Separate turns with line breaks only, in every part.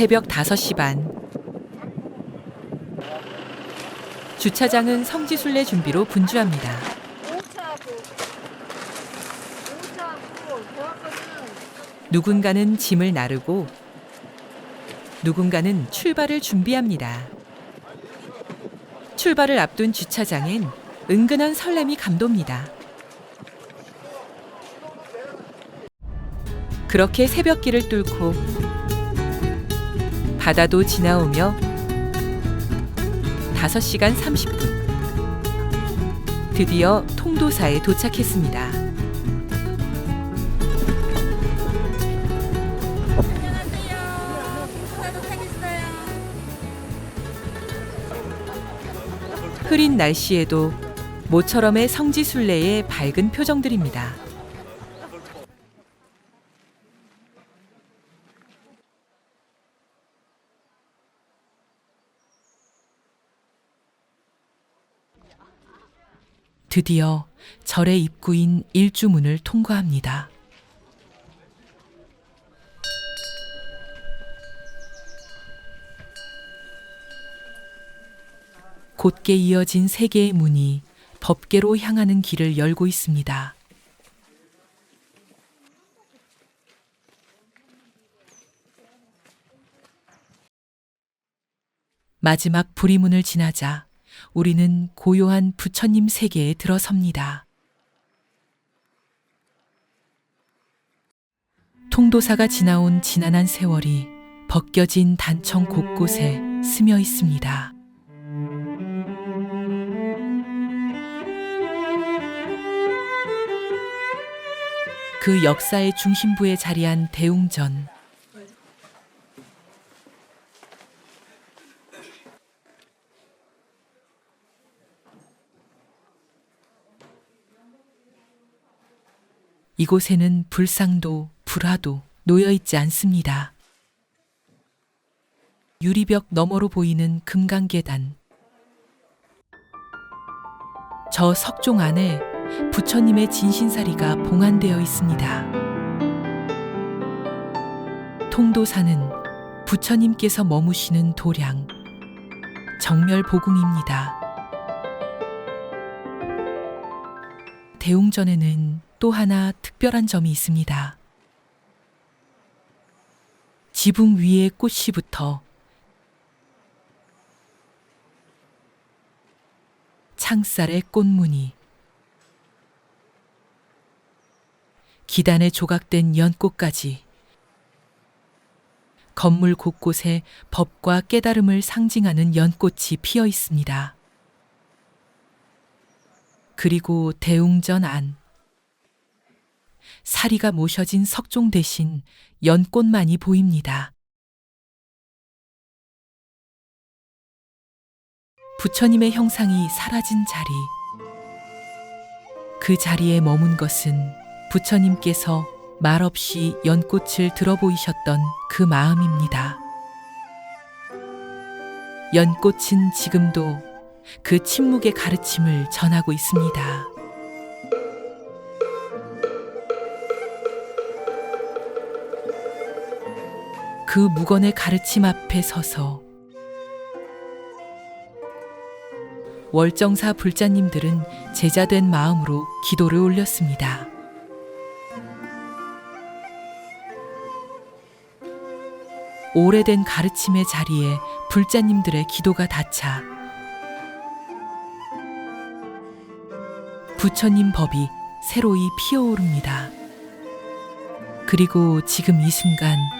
새벽 5시 반. 주차장은 성지순례 준비로 분주합니다. 누군가는 짐을 나르고 누군가는 출발을 준비합니다. 출발을 앞둔 주차장엔 은근한 설렘이 감돕니다. 그렇게 새벽길을 뚫고 바다도 지나오며 5시간 30분 드디어 통도사에 도착했습니다. 흐린 날씨에도 모처럼의 성지순례의 밝은 표정들입니다. 드디어 절의 입구인 일주문을 통과합니다. 곧게 이어진 세 개의 문이 법계로 향하는 길을 열고 있습니다. 마지막 부리문을 지나자 우리는 고요한 부처님 세계에 들어섭니다. 통도사가 지나온 지난한 세월이 벗겨진 단청 곳곳에 스며 있습니다. 그 역사의 중심부에 자리한 대웅전. 이곳에는 불상도 불화도 놓여 있지 않습니다. 유리벽 너머로 보이는 금강계단. 저 석종 안에 부처님의 진신사리가 봉안되어 있습니다. 통도사는 부처님께서 머무시는 도량, 정멸보궁입니다. 대웅전에는 또 하나 특별한 점이 있습니다. 지붕 위의 꽃씨부터 창살의 꽃무늬, 기단에 조각된 연꽃까지 건물 곳곳에 법과 깨달음을 상징하는 연꽃이 피어 있습니다. 그리고 대웅전 안 사리가 모셔진 석종 대신 연꽃만이 보입니다. 부처님의 형상이 사라진 자리. 그 자리에 머문 것은 부처님께서 말없이 연꽃을 들어보이셨던 그 마음입니다. 연꽃은 지금도 그 침묵의 가르침을 전하고 있습니다. 그 무건의 가르침 앞에 서서 월정사 불자님들은 제자된 마음으로 기도를 올렸습니다. 오래된 가르침의 자리에 불자님들의 기도가 닿자 부처님 법이 새로이 피어오릅니다. 그리고 지금 이 순간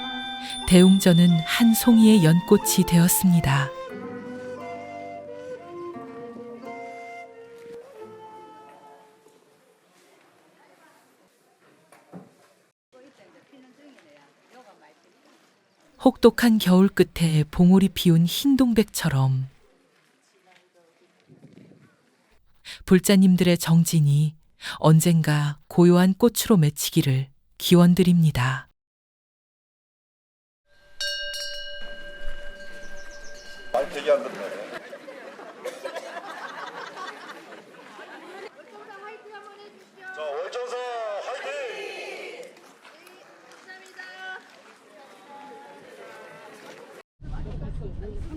대웅전은 한 송이의 연꽃이 되었습니다. 혹독한 겨울 끝에 봉오리 피운 흰 동백처럼 불자님들의 정진이 언젠가 고요한 꽃으로 맺히기를 기원드립니다.
말 되게 안 듣네.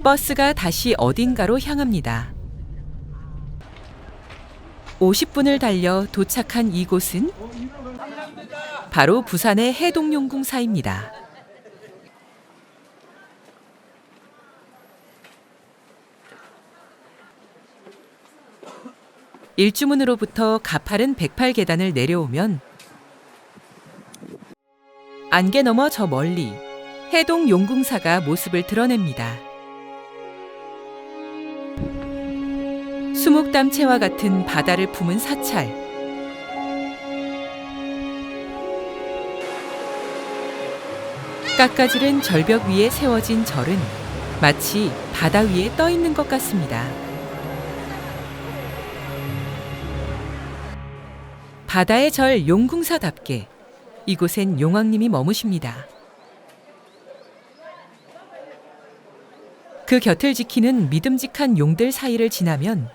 버스가 다시 어딘가로 향합니다. 50분을 달려 도착한 이곳은 바로 부산의 해동용궁사입니다. 일주문으로부터 가파른 108계단을 내려오면 안개 너머 저 멀리 해동 용궁사가 모습을 드러냅니다. 수묵담채와 같은 바다를 품은 사찰. 깎아지른 절벽 위에 세워진 절은 마치 바다 위에 떠 있는 것 같습니다. 바다의 절 용궁사답게 이곳엔 용왕님이 머무십니다. 그 곁을 지키는 믿음직한 용들 사이를 지나면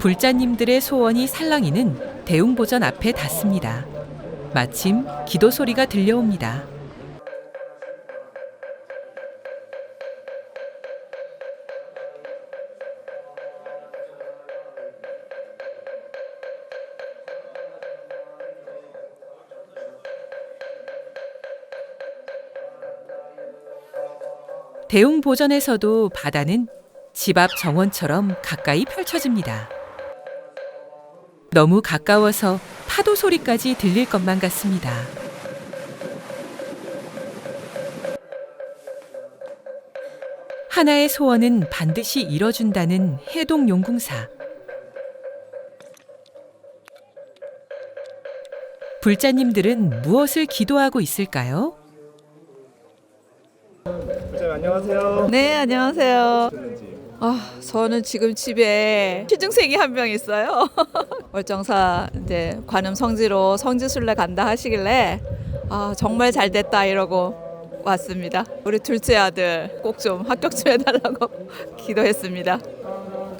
불자님들의 소원이 살랑이는 대웅보전 앞에 닿습니다. 마침 기도 소리가 들려옵니다. 대웅 보전에서도 바다는 집 앞 정원처럼 가까이 펼쳐집니다. 너무 가까워서 파도 소리까지 들릴 것만 같습니다. 하나의 소원은 반드시 이뤄준다는 해동용궁사. 불자님들은 무엇을 기도하고 있을까요?
부장님 안녕하세요.
네, 안녕하세요. 아, 저는 지금 집에 취중생이 한 명 있어요. 월정사 이제 관음 성지로 성지순례 간다 하시길래 아, 정말 잘 됐다 이러고 왔습니다. 우리 둘째 아들 꼭 좀 합격 좀 해달라고 기도했습니다.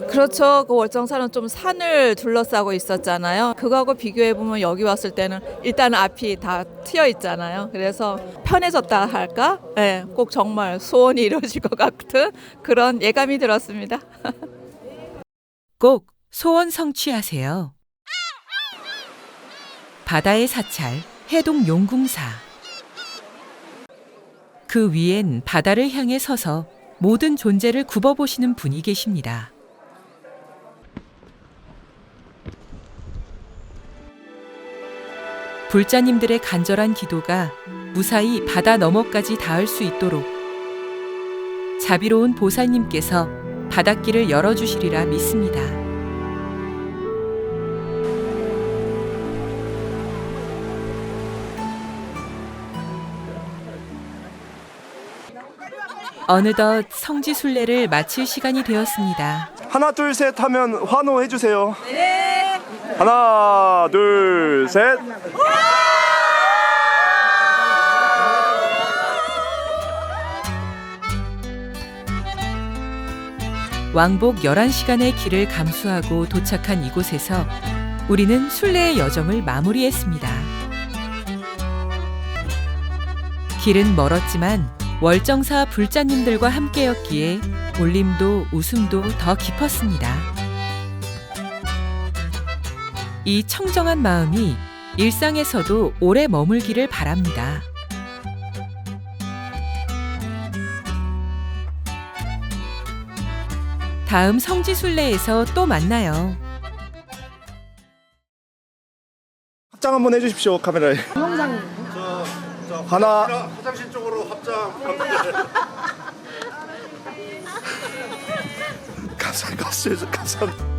그렇죠. 그 월정사는 좀 산을 둘러싸고 있었잖아요. 그거하고 비교해 보면 여기 왔을 때는 일단 앞이 다 트여 있잖아요. 그래서 편해졌다 할까? 네, 꼭 정말 소원이 이루어질 것 같은 그런 예감이 들었습니다.
꼭 소원 성취하세요. 바다의 사찰 해동 용궁사. 그 위엔 바다를 향해 서서 모든 존재를 굽어보시는 분이 계십니다. 불자님들의 간절한 기도가 무사히 바다 너머까지 닿을 수 있도록 자비로운 보살님께서 바닷길을 열어주시리라 믿습니다. 어느덧 성지순례를 마칠 시간이 되었습니다.
하나 둘 셋 하면 환호해 주세요. 네. 하나 둘 셋.
왕복 11시간의 길을 감수하고 도착한 이곳에서 우리는 순례의 여정을 마무리했습니다. 길은 멀었지만 월정사 불자님들과 함께였기에 울림도 웃음도 더 깊었습니다. 이 청정한 마음이 일상에서도 오래 머물기를 바랍니다. 다음 성지순례에서 또 만나요.
합장 한번 해주십시오 카메라에.
저, 저
하나.
화장실 쪽으로 합장.
감사합니다. 감사합니다.